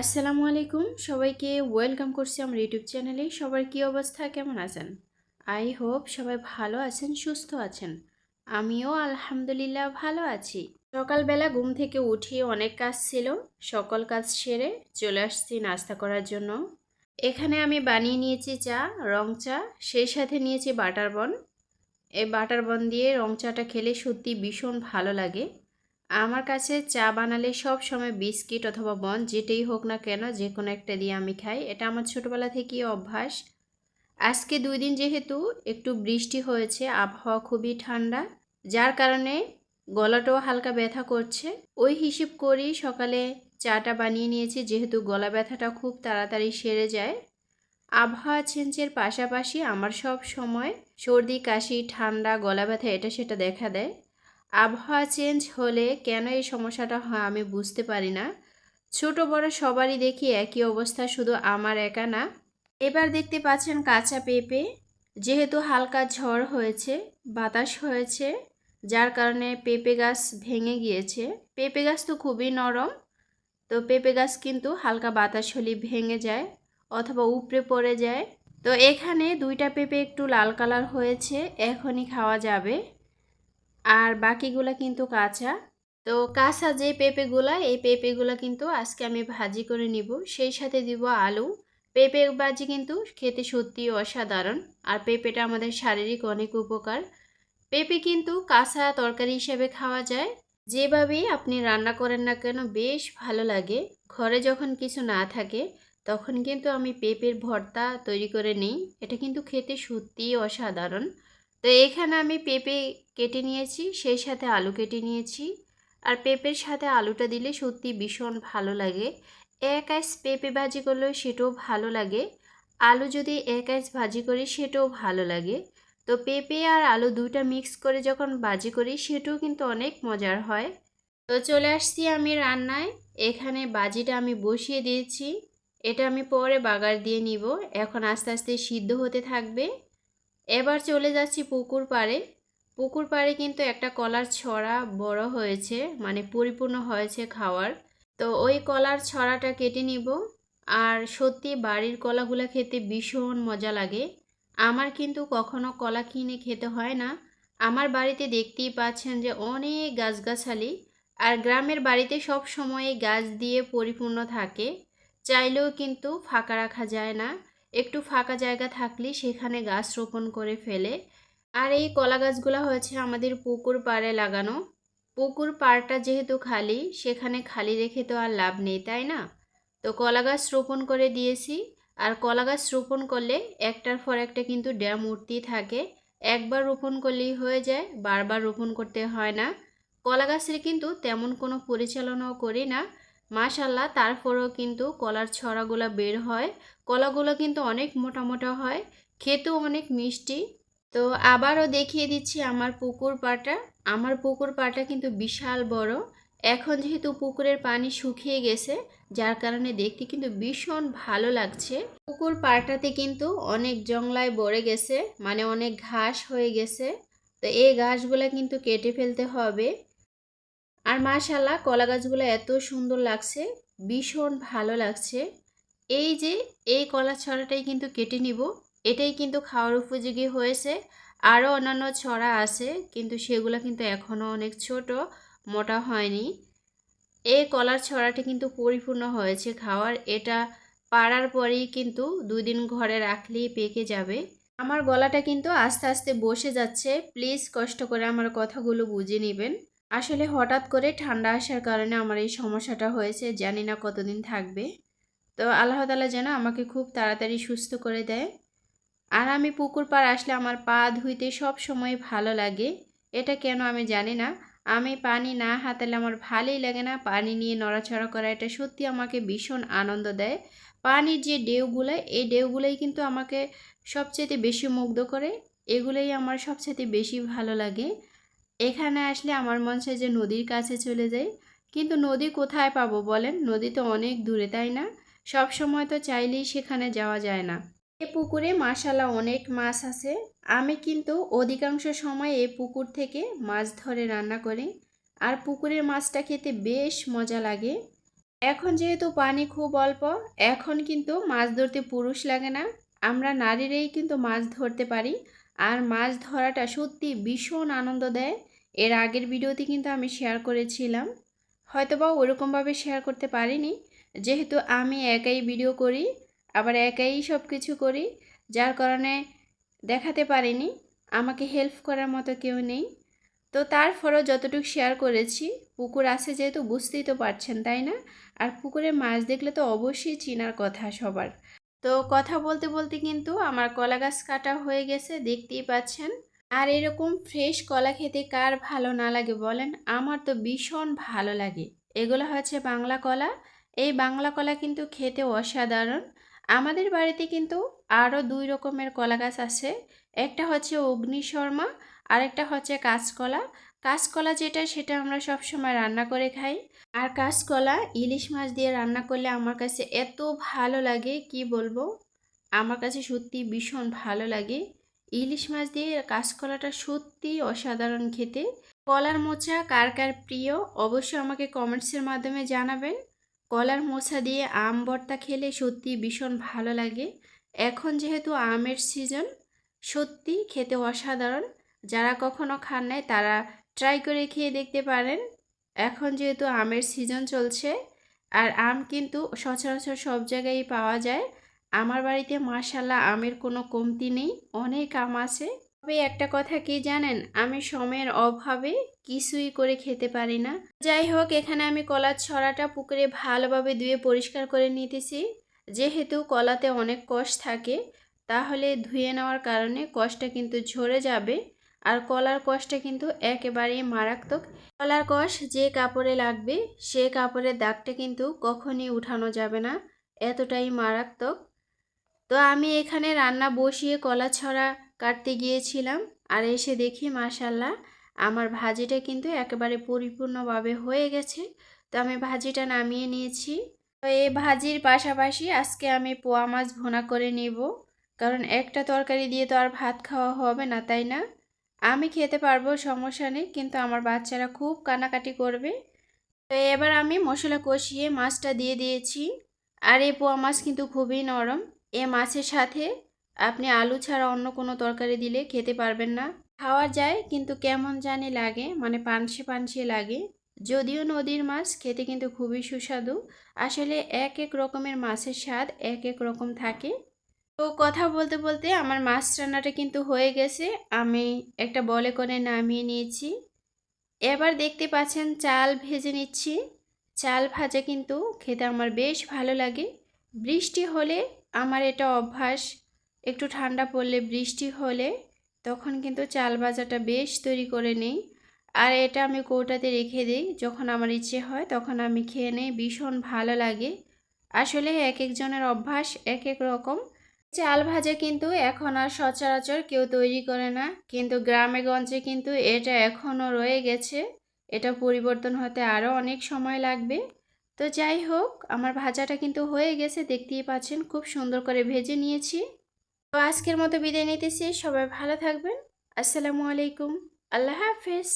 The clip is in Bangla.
আসসালামু আলাইকুম। সবাইকে ওয়েলকাম করছি আমার ইউটিউব চ্যানেলে। সবার কী অবস্থা? কেমন আছেন? আই হোপ সবাই ভালো আছেন, সুস্থ আছেন। আমিও আলহামদুলিল্লাহ ভালো আছি। সকালবেলা ঘুম থেকে উঠি অনেক কাজ ছিল। সকল কাজ সেরে চলে আসছি নাস্তা করার জন্য। এখানে আমি বানিয়ে নিয়েছি চা, রং চা, সেই সাথে নিয়েছি বাটার বন। এই বাটার বন দিয়ে রং চাটা খেলে সত্যি ভীষণ ভালো লাগে। আমার কাছে চা বানালে সব সময় বিস্কিট অথবা বন যেটাই হোক না কেন যে কোনো একটা দিয়ে আমি খাই। এটা আমার ছোটোবেলা থেকেই অভ্যাস। আজকে দুই দিন যেহেতু একটু বৃষ্টি হয়েছে, আবহাওয়া খুবই ঠান্ডা, যার কারণে গলাটাও হালকা ব্যথা করছে। ওই হিসেব করেই সকালে চাটা বানিয়ে নিয়েছি, যেহেতু গলা ব্যথাটা খুব তাড়াতাড়ি সেরে যায়। আবহাওয়া চেঞ্জের পাশাপাশি আমার সব সময় সর্দি, কাশি, ঠান্ডা, গলা ব্যথা, এটা সেটা দেখা দেয়। আবহাওয়া চেঞ্জ হলে কেন এই সমস্যাটা হয় আমি বুঝতে পারি না। ছোট বড় সবারই দেখি একই অবস্থা, শুধু আমার একা না। এবার দেখতে পাচ্ছেন কাঁচা পেঁপে, যেহেতু হালকা ঝড় হয়েছে, বাতাস হয়েছে, যার কারণে পেঁপে গাছ ভেঙে গিয়েছে। পেঁপে গাছ তো খুবই নরম, তো পেঁপে গাছ কিন্তু হালকা বাতাস হলে ভেঙে যায় অথবা উপড়ে পড়ে যায়। তো এখানে দুইটা পেঁপে একটু লাল কালার হয়েছে, এখনই খাওয়া যাবে। আর বাকিগুলা কিন্তু কাঁচা। তো কাঁচা যে পেঁপেগুলা, এই পেঁপেগুলা কিন্তু আজকে আমি ভাজি করে নিব। সেই সাথে দিব আলু। পেঁপে ভাজি কিন্তু খেতে সত্যি অসাধারণ। আর পেঁপেটা আমাদের শারীরিক অনেক উপকার। পেঁপে কিন্তু কাঁচা তরকারি হিসেবে খাওয়া যায়। যেভাবেই আপনি রান্না করেন না কেন, বেশ ভালো লাগে। ঘরে যখন কিছু না থাকে, তখন কিন্তু আমি পেঁপের ভর্তা তৈরি করে নিই। এটা কিন্তু খেতে সত্যিই অসাধারণ। তো এখানে আমি পেঁপে কেটে নিয়েছি, সেই সাথে আলু কেটে নিয়েছি। আর পেঁপের সাথে আলুটা দিলে সত্যি ভীষণ ভালো লাগে। এক আইস পেঁপে ভাজি করলেও সেটাও ভালো লাগে। আলু যদি এক আইস ভাজি করি সেটাও ভালো লাগে। তো পেঁপে আর আলু দুইটা মিক্স করে যখন ভাজি করি সেটাও কিন্তু অনেক মজার হয়। তো চলে আসছি আমি রান্নায়। এখানে বাজিটা আমি বসিয়ে দিয়েছি। এটা আমি পরে বাগার দিয়ে নিব। এখন আস্তে আস্তে সিদ্ধ হতে থাকবে। এবার চলে যাচ্ছি পুকুর পাড়ে। পুকুর পাড়ে কিন্তু একটা কলার ছড়া বড় হয়েছে মানে পরিপূর্ণ হয়েছে খাওয়ার। তো ওই কলার ছড়াটা কেটে নিব। আর সত্যি বাড়ির কলাগুলো খেতে ভীষণ মজা লাগে। আমার কিন্তু কখনো কলা কিনে খেতে হয় না। আমার বাড়িতে দেখতেই পাচ্ছেন যে অনেক গাছগাছালি। আর গ্রামের বাড়িতে সব সময় গাছ দিয়ে পরিপূর্ণ থাকে। চাইলেও কিন্তু ফাঁকা রাখা যায় না। একটু ফাঁকা জায়গা থাকলে সেখানে গাছ রোপণ করে ফেলে। আর এই কলা গাছগুলো হয়েছে আমাদের পুকুর পাড়ে লাগানো। পুকুর পাড়টা যেহেতু খালি, সেখানে খালি রেখে তো আর লাভ নেই, তাই না? তো কলা গাছ রোপণ করে দিয়েছি। আর কলা গাছ রোপণ করলে একটার পর একটা কিন্তু ড্যাম উঠতেই থাকে। একবার রোপণ করলেই হয়ে যায়, বারবার রোপণ করতে হয় না। কলা গাছের কিন্তু তেমন কোনো পরিচালনাও করি না। মাশাল্লাহ তারপরেও কিন্তু কলার ছড়াগুলো বের হয়। কলাগুলো কিন্তু অনেক মোটা মোটা হয়, খেতেও অনেক মিষ্টি। তো আবারও দেখিয়ে দিচ্ছি আমার পুকুর পাটা আমার পুকুর পাটা কিন্তু বিশাল বড়। এখন যেহেতু পুকুরের পানি শুকিয়ে গেছে, যার কারণে দেখতে কিন্তু ভীষণ ভালো লাগছে। পুকুর পাড়টাতে কিন্তু অনেক জংলায় ভরে গেছে মানে অনেক ঘাস হয়ে গেছে। তো এই ঘাসগুলো কিন্তু কেটে ফেলতে হবে। আর মাশাল্লাহ কলা গাছগুলো এত সুন্দর লাগছে, ভীষণ ভালো লাগছে। এই যে, এই কলা ছড়াটাই কিন্তু কেটে নিব। এটাই কিন্তু খাওয়ার উপযোগী হয়েছে। আরও অন্যান্য ছড়া আছে, কিন্তু সেগুলো কিন্তু এখনও অনেক ছোট, মোটা হয়নি। এই কলার ছড়াটি কিন্তু পরিপূর্ণ হয়েছে খাওয়ার। এটা পাড়ার পরেই কিন্তু দুই দিন ঘরে রাখলেই পেকে যাবে। আমার গলাটা কিন্তু আস্তে আস্তে বসে যাচ্ছে। প্লিজ কষ্ট করে আমার কথাগুলো বুঝে নেবেন। আসলে হঠাৎ করে ঠান্ডা আসার কারণে আমার এই সমস্যাটা হয়েছে, জানি না কতদিন থাকবে। তো আল্লাহ তালা যেন আমাকে খুব তাড়াতাড়ি সুস্থ করে দেয়। আর আমি পুকুর পাড় আসলে আমার পা ধুইতে সব সময় ভালো লাগে। এটা কেন আমি জানি না। আমি পানি না হাতালে আমার ভালোই লাগে না। পানি নিয়ে নড়াচড়া করা এটা সত্যি আমাকে ভীষণ আনন্দ দেয়। পানির যে ডেউগুলো এই ডেউগুলোই কিন্তু আমাকে সবচেয়ে বেশি মুগ্ধ করে। এগুলোই আমার সবচেয়ে বেশি ভালো লাগে। এখানে আসলে আমার মন চায় যে নদীর কাছে চলে যাই। কিন্তু নদী কোথায় পাবো বলেন? নদী তো অনেক দূরে, তাই না? সব সময় তো চাইলেই সেখানে যাওয়া যায় না। এ পুকুরে মাসালা অনেক মাছ আছে। আমি কিন্তু অধিকাংশ সময় এই পুকুর থেকে মাছ ধরে রান্না করি। আর পুকুরের মাছটা খেতে বেশ মজা লাগে। এখন যেহেতু পানি খুব অল্প, এখন কিন্তু মাছ ধরতে পুরুষ লাগে না। আমরা নারীরাই কিন্তু মাছ ধরতে পারি। আর মাছ ধরাটা সত্যি ভীষণ আনন্দ দেয়। এর আগের ভিডিওতে কিন্তু আমি শেয়ার করেছিলাম। হয়তোবা ওরকমভাবে শেয়ার করতে পারিনি। যেহেতু আমি একাই ভিডিও করি আবার একাই সব কিছু করি, যার কারণে দেখাতে পারিনি, আমাকে হেল্প করার মতো কেউ নেই। তো তারপরও যতটুকু শেয়ার করেছি, পুকুর আছে যেহেতু বুঝতেই তো পারছেন, তাই না? আর পুকুরে মাছ দেখলে তো অবশ্যই চিনার কথা সবার। তো কথা বলতে বলতে কিন্তু আমার কলা গাছ কাটা হয়ে গেছে, দেখতেই পাচ্ছেন। আর এরকম ফ্রেশ কলা খেতে কার ভালো না লাগে বলেন? আমার তো ভীষণ ভালো লাগে। এগুলো হচ্ছে বাংলা কলা। এই বাংলা কলা কিন্তু খেতে অসাধারণ। আমাদের বাড়িতে কিন্তু আরও দুই রকমের কলা গাছ আছে। একটা হচ্ছে অগ্নিশর্মা আরেকটা হচ্ছে কাঁচকলা। কাঁচকলা যেটা, সেটা আমরা সব সময় রান্না করে খাই। আর কাঁচকলা ইলিশ মাছ দিয়ে রান্না করলে আমার কাছে এত ভালো লাগে, কি বলব? আমার কাছে সত্যি ভীষণ ভালো লাগে। ইলিশ মাছ দিয়ে কাঁচকলাটা সত্যি অসাধারণ খেতে। কলার মোচা কার কার প্রিয়, অবশ্যই আমাকে কমেন্টসের মাধ্যমে জানাবেন। কলার মোচা দিয়ে আম ভর্তা খেলে সত্যি ভীষণ ভালো লাগে। এখন যেহেতু আমের সিজন সত্যি খেতে অসাধারণ। যারা কখনো খান নাই, তারা ট্রাই করে খেয়ে দেখতে পারেন। এখন যেহেতু আমের সিজন চলছে, আর আম কিন্তু সচরাচর সব জায়গায় পাওয়া যায়। আমার বাড়িতে মাশাল্লাহ আমের কোনো কমতি নেই, অনেক আম আছে। তবে একটা কথা কি জানেন? আমি সময়ের অভাবে কিছুই করে খেতে পারি না। যাই হোক, এখানে আমি কলার ছড়াটা পুকুরে ভালোভাবে ধুয়ে পরিষ্কার করে নিতেছি। যেহেতু কলাতে অনেক কষ থাকে, তাহলে ধুয়ে নেওয়ার কারণে কষটা কিন্তু ঝরে যাবে। আর কলার কষটা কিন্তু একেবারেই মারাত্মক। কলার কষ যে কাপড়ে লাগবে, সে কাপড়ের দাগটা কিন্তু কখনই উঠানো যাবে না। এতটাই মারাত্মক। তো আমি এখানে রান্না বসিয়ে কলা ছড়া কাটতে গিয়েছিলাম আর এসে দেখি মাশাল্লাহ, আমার ভাজিটা কিন্তু একেবারে পরিপূর্ণভাবে হয়ে গেছে। তো আমি ভাজিটা নামিয়ে নিয়েছি। তো এই ভাজির পাশাপাশি আজকে আমি পোয়া মাছ ভোনা করে নেব। কারণ একটা তরকারি দিয়ে তো আর ভাত খাওয়া হবে না, তাই না? আমি খেতে পারব, সমস্যা নেই, কিন্তু আমার বাচ্চারা খুব কানাকাটি করবে। তো এবার আমি মশলা কষিয়ে মাছটা দিয়ে দিয়েছি। আর এই পোয়া মাছ কিন্তু খুবই নরম। এ মাছের সাথে আপনি আলু ছাড়া অন্য কোনো তরকারি দিলে খেতে পারবেন না। খাওয়া যায় কিন্তু কেমন জানি লাগে মানে পানসে পানসে লাগে। যদিও নদীর মাছ খেতে কিন্তু খুবই সুস্বাদু। আসলে এক এক রকমের মাছের স্বাদ এক এক রকম থাকে। তো কথা বলতে বলতে আমার মাছ রান্নাটা কিন্তু হয়ে গেছে। আমি একটা বলে করে নামিয়ে নিয়েছি। এবার দেখতে পাচ্ছেন চাল ভেজে নিচ্ছি। চাল ভাজা কিন্তু খেতে আমার বেশ ভালো লাগে। বৃষ্টি হলে আমার এটা অভ্যাস। একটু ঠান্ডা পড়লে, বৃষ্টি হলে তখন কিন্তু চাল ভাজাটা বেশ তৈরি করে নেই। আর এটা আমি কৌটাতে রেখে দিই, যখন আমার ইচ্ছে হয় তখন আমি খেয়ে নেই, ভীষণ ভালো লাগে। আসলে এক একজনের অভ্যাস এক এক রকম। চাল ভাজা কিন্তু এখন আর সচরাচর কেউ তৈরি করে না, কিন্তু গ্রামে গঞ্জে কিন্তু এটা এখনও রয়ে গেছে। এটা পরিবর্তন হতে আরও অনেক সময় লাগবে। তো যাই হোক, আমার ভাজাটা কিন্তু হয়ে গেছে। দেখতেই পাচ্ছেন, খুব সুন্দর করে ভেজে নিয়েছি। তো আজকের মতো বিদায় নিতেছি। সবাই ভালো থাকবেন। আসসালামু আলাইকুম। আল্লাহ হাফেজ।